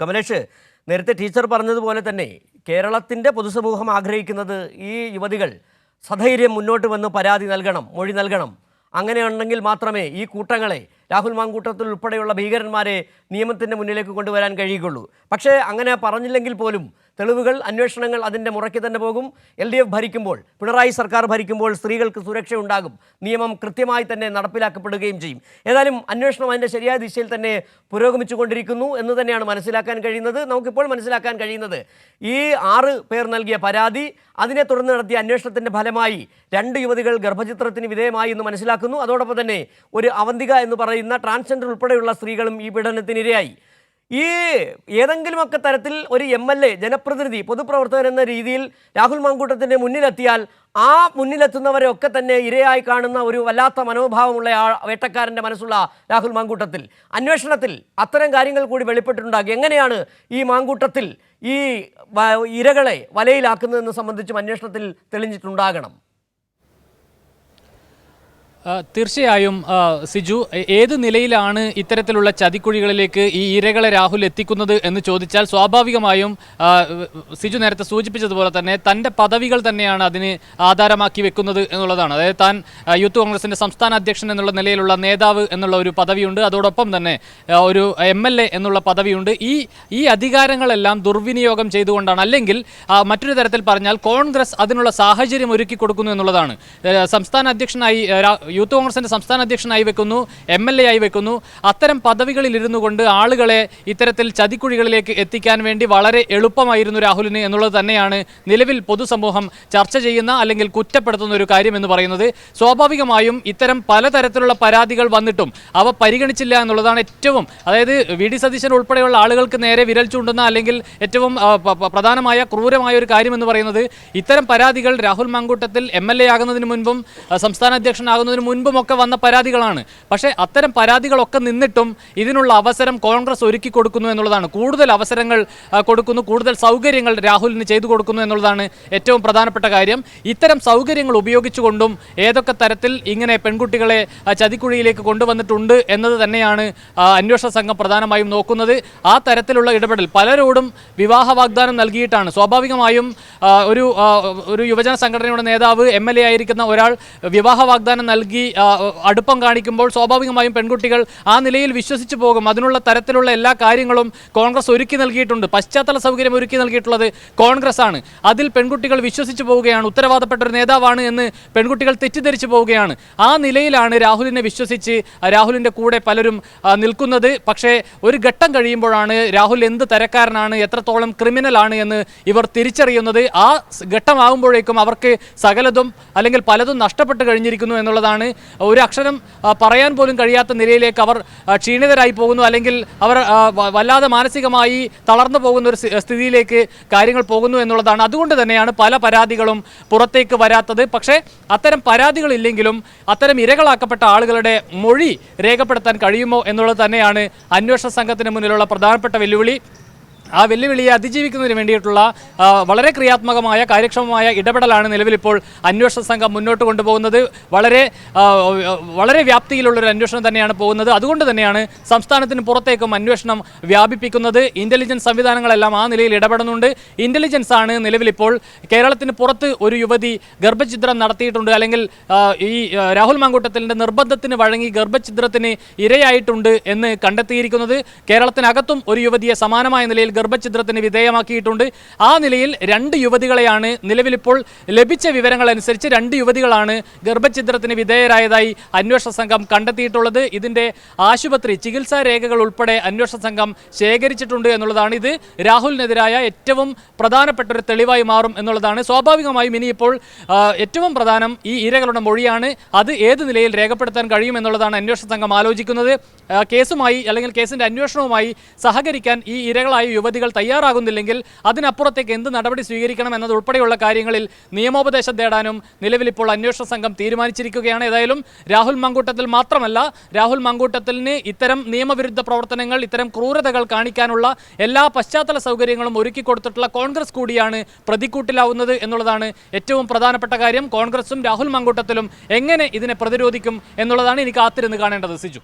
കമലേഷ് നേരത്തെ ടീച്ചർ പറഞ്ഞതുപോലെ തന്നെ കേരളത്തിന്റെ പൊതുസമൂഹം ആഗ്രഹിക്കുന്നത് ഈ യുവതികൾ സധൈര്യം മുന്നോട്ട് വന്ന് പരാതി നൽകണം മൊഴി നൽകണം. അങ്ങനെയുണ്ടെങ്കിൽ മാത്രമേ ഈ കൂട്ടങ്ങളെ രാഹുൽ മാങ്കൂട്ടത്തിൽ ഉൾപ്പെടെയുള്ള ഭീകരന്മാരെ നിയമത്തിന്റെ മുന്നിലേക്ക് കൊണ്ടുവരാൻ കഴിയുകയുള്ളൂ. പക്ഷേ അങ്ങനെ പറഞ്ഞില്ലെങ്കിൽ പോലും തെളിവുകൾ അന്വേഷണങ്ങൾ അതിന്റെ മുറയ്ക്ക് തന്നെ പോകും. എൽ ഡി എഫ് ഭരിക്കുമ്പോൾ പിണറായി സർക്കാർ ഭരിക്കുമ്പോൾ സ്ത്രീകൾക്ക് സുരക്ഷ ഉണ്ടാകും. നിയമം കൃത്യമായി തന്നെ നടപ്പിലാക്കപ്പെടുകയും ചെയ്യും. ഏതായാലും അന്വേഷണം അതിന്റെ ശരിയായ ദിശയിൽ തന്നെ പുരോഗമിച്ചുകൊണ്ടിരിക്കുന്നു എന്ന് തന്നെയാണ് മനസ്സിലാക്കാൻ കഴിയുന്നത്. നമുക്കിപ്പോൾ മനസ്സിലാക്കാൻ കഴിയുന്നത് ഈ ആറ് പേർ നൽകിയ പരാതി അതിനെ തുടർന്ന് നടത്തിയ അന്വേഷണത്തിന്റെ ഫലമായി രണ്ട് യുവതികൾ ഗർഭചിത്രത്തിന് വിധേയമായി എന്ന് മനസ്സിലാക്കുന്നു. അതോടൊപ്പം തന്നെ ഒരു അവന്തിക എന്ന് പറയുന്ന ട്രാൻസ്ജെൻഡർ ഉൾപ്പെടെയുള്ള സ്ത്രീകളും ഈ പീഡനത്തിനിരയായി. ഈ ഏതെങ്കിലുമൊക്കെ തരത്തിൽ ഒരു എം എൽ എ ജനപ്രതിനിധി പൊതുപ്രവർത്തകൻ എന്ന രീതിയിൽ രാഹുൽ മാങ്കൂട്ടത്തിന്റെ മുന്നിലെത്തിയാൽ ആ മുന്നിലെത്തുന്നവരെ ഒക്കെ തന്നെ ഇരയായി കാണുന്ന ഒരു വല്ലാത്ത മനോഭാവമുള്ള ആ വേട്ടക്കാരന്റെ മനസ്സുള്ള രാഹുൽ മാങ്കൂട്ടത്തിൽ. അന്വേഷണത്തിൽ അത്തരം കാര്യങ്ങൾ കൂടി വെളിപ്പെട്ടിട്ടുണ്ടാകും. എങ്ങനെയാണ് ഈ മാങ്കൂട്ടത്തിൽ ഈ ഇരകളെ വലയിലാക്കുന്നതെന്ന് സംബന്ധിച്ചും അന്വേഷണത്തിൽ തെളിഞ്ഞിട്ടുണ്ടാകണം. തീർച്ചയായും സിജു ഏത് നിലയിലാണ് ഇത്തരത്തിലുള്ള ചതിക്കുഴികളിലേക്ക് ഈ ഇരകളെ രാഹുൽ എത്തിക്കുന്നത് എന്ന് ചോദിച്ചാൽ സ്വാഭാവികമായും സിജു നേരത്തെ സൂചിപ്പിച്ചതുപോലെ തന്നെ തന്റെ പദവികൾ തന്നെയാണ് അതിന് ആധാരമാക്കി വെക്കുന്നത് എന്നുള്ളതാണ്. അതായത് താൻ യൂത്ത് കോൺഗ്രസിന്റെ സംസ്ഥാന അധ്യക്ഷൻ എന്നുള്ള നിലയിലുള്ള നേതാവ് എന്നുള്ള ഒരു പദവിയുണ്ട്. അതോടൊപ്പം തന്നെ ഒരു എം എന്നുള്ള പദവിയുണ്ട്. ഈ ഈ അധികാരങ്ങളെല്ലാം ദുർവിനിയോഗം ചെയ്തുകൊണ്ടാണ്. അല്ലെങ്കിൽ മറ്റൊരു തരത്തിൽ പറഞ്ഞാൽ കോൺഗ്രസ് അതിനുള്ള സാഹചര്യം ഒരുക്കി കൊടുക്കുന്നു എന്നുള്ളതാണ് സംസ്ഥാന അധ്യക്ഷനായി യൂത്ത് കോൺഗ്രസിന്റെ സംസ്ഥാന അധ്യക്ഷനായി വെക്കുന്നു എം എൽ എ ആയി വെക്കുന്നു. അത്തരം പദവികളിൽ ഇരുന്നു കൊണ്ട് ആളുകളെ ഇത്തരത്തിൽ ചതിക്കുഴികളിലേക്ക് എത്തിക്കാൻ വേണ്ടി വളരെ എളുപ്പമായിരുന്നു രാഹുലിന് എന്നുള്ളത് തന്നെയാണ് നിലവിൽ പൊതുസമൂഹം ചർച്ച ചെയ്യുന്ന അല്ലെങ്കിൽ കുറ്റപ്പെടുത്തുന്ന ഒരു കാര്യം എന്ന് പറയുന്നത്. സ്വാഭാവികമായും ഇത്തരം പലതരത്തിലുള്ള പരാതികൾ വന്നിട്ടും അവ പരിഗണിച്ചില്ല എന്നുള്ളതാണ് ഏറ്റവും അതായത് വി ഡി സതീശൻ ഉൾപ്പെടെയുള്ള ആളുകൾക്ക് നേരെ വിരൽ ചൂണ്ടുന്ന അല്ലെങ്കിൽ ഏറ്റവും പ്രധാനമായ ക്രൂരമായ ഒരു കാര്യം എന്ന് പറയുന്നത് ഇത്തരം പരാതികൾ Rahul Mankoottathil M L A ആകുന്നതിന് മുൻപും സംസ്ഥാന അധ്യക്ഷനാകുന്നതിന് മുൻപും ഒക്കെ വന്ന പരാതികളാണ്. പക്ഷേ അത്തരം പരാതികളൊക്കെ നിന്നിട്ടും ഇതിനുള്ള അവസരം കോൺഗ്രസ് ഒരുക്കി കൊടുക്കുന്നു എന്നുള്ളതാണ്. കൂടുതൽ അവസരങ്ങൾ കൊടുക്കുന്നു കൂടുതൽ സൗകര്യങ്ങൾ രാഹുലിന് ചെയ്തു കൊടുക്കുന്നു എന്നുള്ളതാണ് ഏറ്റവും പ്രധാനപ്പെട്ട കാര്യം. ഇത്തരം സൗകര്യങ്ങൾ ഉപയോഗിച്ചുകൊണ്ടും ഏതൊക്കെ തരത്തിൽ ഇങ്ങനെ പെൺകുട്ടികളെ ചതിക്കുഴിയിലേക്ക് കൊണ്ടുവന്നിട്ടുണ്ട് എന്നത് തന്നെയാണ് അന്വേഷണ സംഘം പ്രധാനമായും നോക്കുന്നത്. ആ തരത്തിലുള്ള ഇടപെടൽ പലരോടും വിവാഹ വാഗ്ദാനം നൽകിയിട്ടാണ്. സ്വാഭാവികമായും ഒരു ഒരു യുവജന സംഘടനയുടെ നേതാവ് എ ആയിരിക്കുന്ന ഒരാൾ വിവാഹ വാഗ്ദാനം നൽകി ആ, അടുപ്പം കാണിക്കുമ്പോൾ സ്വാഭാവികമായും പെൺകുട്ടികൾ ആ നിലയിൽ വിശ്വസിച്ചു പോകും. അതിനുള്ള തരത്തിലുള്ള എല്ലാ കാര്യങ്ങളും കോൺഗ്രസ് ഒരുക്കി നൽകിയിട്ടുണ്ട്. പശ്ചാത്തല സൗകര്യം ഒരുക്കി നൽകിയിട്ടുള്ളത് കോൺഗ്രസ് ആണ് അതിൽ പെൺകുട്ടികൾ വിശ്വസിച്ചു പോവുകയാണ്. ഉത്തരവാദപ്പെട്ട ഒരു നേതാവാണ് എന്ന് പെൺകുട്ടികൾ തെറ്റിദ്ധരിച്ചു പോവുകയാണ്. ആ നിലയിലാണ് രാഹുലിനെ വിശ്വസിച്ച് രാഹുലിന്റെ കൂടെ പലരും നിൽക്കുന്നത്. പക്ഷേ ഒരു ഘട്ടം കഴിയുമ്പോഴാണ് രാഹുൽ എന്ത് തരക്കാരനാണ് എത്രത്തോളം ക്രിമിനൽ ആണ് എന്ന് ഇവർ തിരിച്ചറിയുന്നത്. ആ ഘട്ടമാകുമ്പോഴേക്കും അവർക്ക് സകലതും അല്ലെങ്കിൽ പലതും നഷ്ടപ്പെട്ട് കഴിഞ്ഞിരിക്കുന്നു എന്നുള്ളതാണ് ഒരു അക്ഷരം പറയാൻ പോലും കഴിയാത്ത നിലയിലേക്ക് അവർ ക്ഷീണിതരായി പോകുന്നു. അല്ലെങ്കിൽ അവർ വല്ലാതെ മാനസികമായി തളർന്നു പോകുന്ന ഒരു സ്ഥിതിയിലേക്ക് കാര്യങ്ങൾ പോകുന്നു എന്നുള്ളതാണ്. അതുകൊണ്ട് തന്നെയാണ് പല പരാതികളും പുറത്തേക്ക് വരാത്തത്. പക്ഷേ അത്തരം പരാതികളില്ലെങ്കിലും അത്തരം ഇരകളാക്കപ്പെട്ട ആളുകളുടെ മൊഴി രേഖപ്പെടുത്താൻ കഴിയുമോ എന്നുള്ളത് തന്നെയാണ് അന്വേഷണ സംഘത്തിന് മുന്നിലുള്ള പ്രധാനപ്പെട്ട വെല്ലുവിളി. ആ വെല്ലുവിളിയെ അതിജീവിക്കുന്നതിന് വേണ്ടിയിട്ടുള്ള വളരെ ക്രിയാത്മകമായ കാര്യക്ഷമമായ ഇടപെടലാണ് നിലവിലിപ്പോൾ അന്വേഷണ സംഘം മുന്നോട്ട് കൊണ്ടുപോകുന്നത്. വളരെ വളരെ വ്യാപ്തിയിലുള്ള ഒരു അന്വേഷണം തന്നെയാണ് പോകുന്നത്. അതുകൊണ്ട് തന്നെയാണ് സംസ്ഥാനത്തിന് പുറത്തേക്കും അന്വേഷണം വ്യാപിപ്പിക്കുന്നത്. ഇന്റലിജൻസ് സംവിധാനങ്ങളെല്ലാം ആ നിലയിൽ ഇടപെടുന്നുണ്ട്. ഇന്റലിജൻസ് ആണ് നിലവിലിപ്പോൾ കേരളത്തിന് പുറത്ത് ഒരു യുവതി ഗർഭഛിദ്രം നടത്തിയിട്ടുണ്ട്. അല്ലെങ്കിൽ ഈ രാഹുൽ മാങ്കൂട്ടത്തിന്റെ നിർബന്ധത്തിന് വഴങ്ങി ഗർഭഛിദ്രത്തിന് ഇരയായിട്ടുണ്ട് എന്ന് കണ്ടെത്തിയിരിക്കുന്നത്. കേരളത്തിനകത്തും ഒരു യുവതിയെ സമാനമായ നിലയിൽ ഗർഭഛിദ്രത്തിന് വിധേയമാക്കിയിട്ടുണ്ട്. ആ നിലയിൽ രണ്ട് യുവതികളെയാണ് നിലവിലിപ്പോൾ ലഭിച്ച വിവരങ്ങൾ അനുസരിച്ച് രണ്ട് യുവതികളാണ് ഗർഭഛിദ്രത്തിന് വിധേയരായതായി അന്വേഷണ സംഘം കണ്ടെത്തിയിട്ടുള്ളത്. ഇതിന്റെ ആശുപത്രി ചികിത്സാ രേഖകൾ ഉൾപ്പെടെ അന്വേഷണ സംഘം ശേഖരിച്ചിട്ടുണ്ട് എന്നുള്ളതാണ്. ഇത് രാഹുലിനെതിരായ ഏറ്റവും പ്രധാനപ്പെട്ട ഒരു തെളിവായി മാറും എന്നുള്ളതാണ്. സ്വാഭാവികമായും ഇനിയിപ്പോൾ ഏറ്റവും പ്രധാനം ഈ ഇരകളുടെ മൊഴിയാണ്. അത് ഏത് നിലയിൽ രേഖപ്പെടുത്താൻ കഴിയും എന്നുള്ളതാണ് അന്വേഷണ സംഘം ആലോചിക്കുന്നത്. കേസുമായി അല്ലെങ്കിൽ കേസിന്റെ അന്വേഷണവുമായി സഹകരിക്കാൻ ഈ ഇരകളായ യുവതികൾ തയ്യാറാകുന്നില്ലെങ്കിൽ അതിനപ്പുറത്തേക്ക് എന്ത് നടപടി സ്വീകരിക്കണം എന്നതുൾപ്പെടെയുള്ള കാര്യങ്ങളിൽ നിയമോപദേശം തേടാനും നിലവിൽ ഇപ്പോൾ അന്വേഷണ സംഘം തീരുമാനിച്ചിരിക്കുകയാണ്. ഏതായാലും രാഹുൽ മങ്കൂട്ടത്തിൽ മാത്രമല്ല രാഹുൽ മങ്കൂട്ടത്തിന് ഇത്തരം നിയമവിരുദ്ധ പ്രവർത്തനങ്ങൾ ഇത്തരം ക്രൂരതകൾ കാണിക്കാനുള്ള എല്ലാ പശ്ചാത്തല സൗകര്യങ്ങളും ഒരുക്കി കൊടുത്തിട്ടുള്ള കോൺഗ്രസ് കൂടിയാണ് പ്രതിക്കൂട്ടിലാവുന്നത് എന്നുള്ളതാണ് ഏറ്റവും പ്രധാനപ്പെട്ട കാര്യം. കോൺഗ്രസും രാഹുൽ മങ്കൂട്ടത്തിലും എങ്ങനെ ഇതിനെ പ്രതിരോധിക്കും എന്നുള്ളതാണ് എനിക്ക് കാത്തിരുന്ന് കാണേണ്ടത്. സിജു.